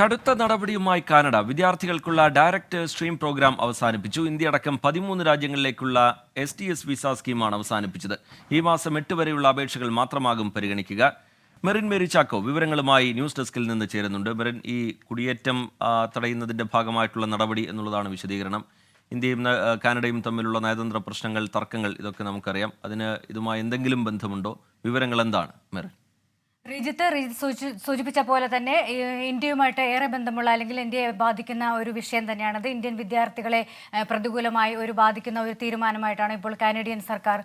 കടുത്ത നടപടിയുമായി കാനഡ വിദ്യാർത്ഥികൾക്കുള്ള ഡയറക്റ്റ് സ്ട്രീം പ്രോഗ്രാം അവസാനിപ്പിച്ചു. ഇന്ത്യ അടക്കം പതിമൂന്ന് രാജ്യങ്ങളിലേക്കുള്ള എസ് ടി എസ് വിസ സ്കീമാണ് അവസാനിപ്പിച്ചത്. ഈ മാസം എട്ട് വരെയുള്ള അപേക്ഷകൾ മാത്രമാകും പരിഗണിക്കുക. മെറിൻ മേരി ചാക്കോ വിവരങ്ങളുമായി ന്യൂസ് ഡെസ്കിൽ നിന്ന് ചേരുന്നുണ്ട്. മെറിൻ ഈ കുടിയേറ്റം തടയുന്നതിന്റെ ഭാഗമായിട്ടുള്ള നടപടി എന്നുള്ളതാണ് വിശദീകരണം. ഇന്ത്യയും കാനഡയും തമ്മിലുള്ള നയതന്ത്ര പ്രശ്നങ്ങൾ തർക്കങ്ങൾ ഇതൊക്കെ നമുക്കറിയാം. അതിന് ഇതുമായി എന്തെങ്കിലും ബന്ധമുണ്ടോ? വിവരങ്ങൾ എന്താണ് മെറിൻ? റിജിത്ത് റിജിത്ത് സൂചി- സൂചിപ്പിച്ച പോലെ തന്നെ ഇന്ത്യയുമായിട്ട് ഏറെ ബന്ധമുള്ള അല്ലെങ്കിൽ ഇന്ത്യയെ ബാധിക്കുന്ന ഒരു വിഷയം തന്നെയാണത്. ഇന്ത്യൻ വിദ്യാർത്ഥികളെ പ്രതികൂലമായി ഒരു ബാധിക്കുന്ന ഒരു തീരുമാനമായിട്ടാണ് ഇപ്പോൾ കാനഡിയൻ സർക്കാർ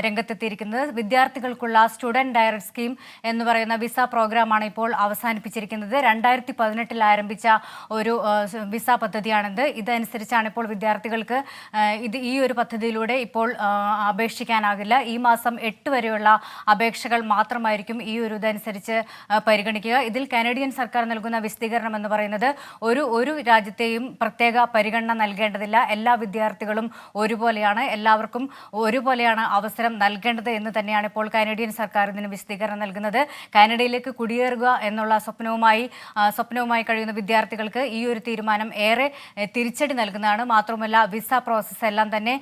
രംഗത്തെത്തിയിരിക്കുന്നത്. വിദ്യാർത്ഥികൾക്കുള്ള സ്റ്റുഡന്റ് ഡയറക്ട് സ്കീം എന്ന് പറയുന്ന വിസ പ്രോഗ്രാമാണ് ഇപ്പോൾ അവസാനിപ്പിച്ചിരിക്കുന്നത്. രണ്ടായിരത്തി പതിനെട്ടിൽ ആരംഭിച്ച ഒരു വിസ പദ്ധതിയാണിത്. ഇതനുസരിച്ചാണ് ഇപ്പോൾ വിദ്യാർത്ഥികൾക്ക് ഇത് ഈ ഒരു പദ്ധതിയിലൂടെ ഇപ്പോൾ അപേക്ഷിക്കാനാകില്ല. ഈ മാസം എട്ട് വരെയുള്ള അപേക്ഷകൾ മാത്രമായിരിക്കും ഈ ഒരു ഇതനുസരിച്ച് ആ, പരിഗണിക്കുക. ഇതിൽ കനേഡിയൻ സർക്കാർ നൽകുന്ന വിശദീകരണം എന്ന് പറയുന്നത് ഒരു ഒരു രാജ്യത്തെയും പ്രത്യേക പരിഗണന നൽകേണ്ടതില്ല. എല്ലാ വിദ്യാർത്ഥികളും ഒരുപോലെയാണ്. എല്ലാവർക്കും ഒരുപോലെയാണ് അവസരം നൽകേണ്ടത് എന്ന് തന്നെയാണ് ഇപ്പോൾ കാനഡിയൻ സർക്കാർ ഇതിന് വിശദീകരണം നൽകുന്നത്. കാനഡയിലേക്ക് കുടിയേറുക എന്നുള്ള സ്വപ്നവുമായി സ്വപ്നവുമായി കഴിയുന്ന വിദ്യാർത്ഥികൾക്ക് ഈ ഒരു തീരുമാനം ഏറെ തിരിച്ചടി നൽകുന്നതാണ്. മാത്രമല്ല വിസ പ്രോസസ് എല്ലാം തന്നെ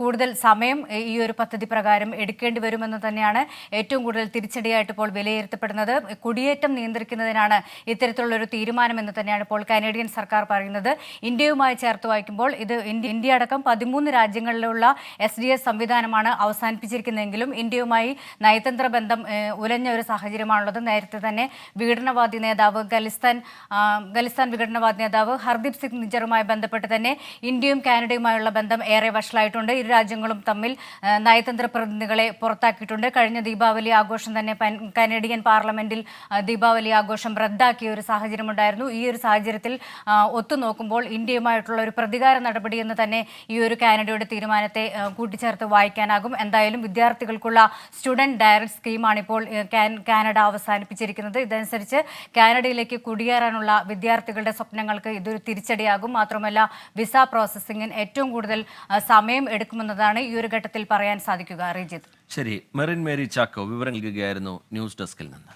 കൂടുതൽ സമയം ഈ ഒരു പദ്ധതി പ്രകാരം എടുക്കേണ്ടി വരുമെന്ന് തന്നെയാണ് ഏറ്റവും കൂടുതൽ തിരിച്ചടിയായിട്ട് ഇപ്പോൾ വിലയിരുത്തപ്പെടുന്നത്. കുടിയേറ്റം നിയന്ത്രിക്കുന്നതിനാണ് ഇത്തരത്തിലുള്ള ഒരു തീരുമാനമെന്ന് തന്നെയാണ് ഇപ്പോൾ കനേഡിയൻ സർക്കാർ പറയുന്നത്. ഇന്ത്യയുമായി ചേർത്ത് വായിക്കുമ്പോൾ ഇത് ഇന്ത്യ അടക്കം പതിമൂന്ന് രാജ്യങ്ങളിലുള്ള എസ് ഡി എസ് സംവിധാനമാണ് അവസാനിപ്പിച്ചിരിക്കുന്നതെങ്കിലും ഇന്ത്യയുമായി നയതന്ത്ര ബന്ധം ഉലഞ്ഞ ഒരു സാഹചര്യമാണുള്ളത്. നേരത്തെ തന്നെ വിഘടനവാദി നേതാവ് ഖലിസ്ഥാൻ ഖലിസ്ഥാൻ വിഘടനവാദി നേതാവ് ഹർദീപ് സിംഗ് നിജറുമായി ബന്ധപ്പെട്ട് തന്നെ ഇന്ത്യയും കാനഡയുമായുള്ള ബന്ധം ഏറെ വഷളായിട്ടുണ്ട്. ഇരു രാജ്യങ്ങളും തമ്മിൽ നയതന്ത്ര പ്രതിനിധികളെ പുറത്താക്കിയിട്ടുണ്ട്. കഴിഞ്ഞ ദീപാവലി ആഘോഷം തന്നെ പൻ- കനേഡിയൻ പാർലമെന്റിൽ ദീപാവലി ആഘോഷം റദ്ദാക്കിയ ഒരു സാഹചര്യമുണ്ടായിരുന്നു. ഈ ഒരു സാഹചര്യത്തിൽ ഒത്തുനോക്കുമ്പോൾ ഇന്ത്യയുമായിട്ടുള്ള ഒരു പ്രതികാര നടപടി എന്ന് തന്നെ ഈ ഒരു കാനഡയുടെ തീരുമാനത്തെ കൂട്ടിച്ചേർത്ത് വായിക്കാനാകും. എന്തായാലും വിദ്യാർത്ഥികൾക്കുള്ള സ്റ്റുഡന്റ് ഡയറക്ട് സ്കീമാണ് ഇപ്പോൾ കാനഡ അവസാനിപ്പിച്ചിരിക്കുന്നത്. ഇതനുസരിച്ച് കാനഡയിലേക്ക് കുടിയേറാനുള്ള വിദ്യാർത്ഥികളുടെ സ്വപ്നങ്ങൾക്ക് ഇതൊരു തിരിച്ചടിയാകും. മാത്രമല്ല വിസ പ്രോസസ്സിംഗിന് ഏറ്റവും കൂടുതൽ സമയം എടുക്കുമെന്നതാണ് ഈ ഒരു ഘട്ടത്തിൽ പറയാൻ സാധിക്കുക. റിജിത്ത് ശരി മെറിൻ മേരി ചാക്കോ വിവരം നൽകുകയായിരുന്നു ന്യൂസ് ഡെസ്കിൽ తీసుకెళ్ళిందా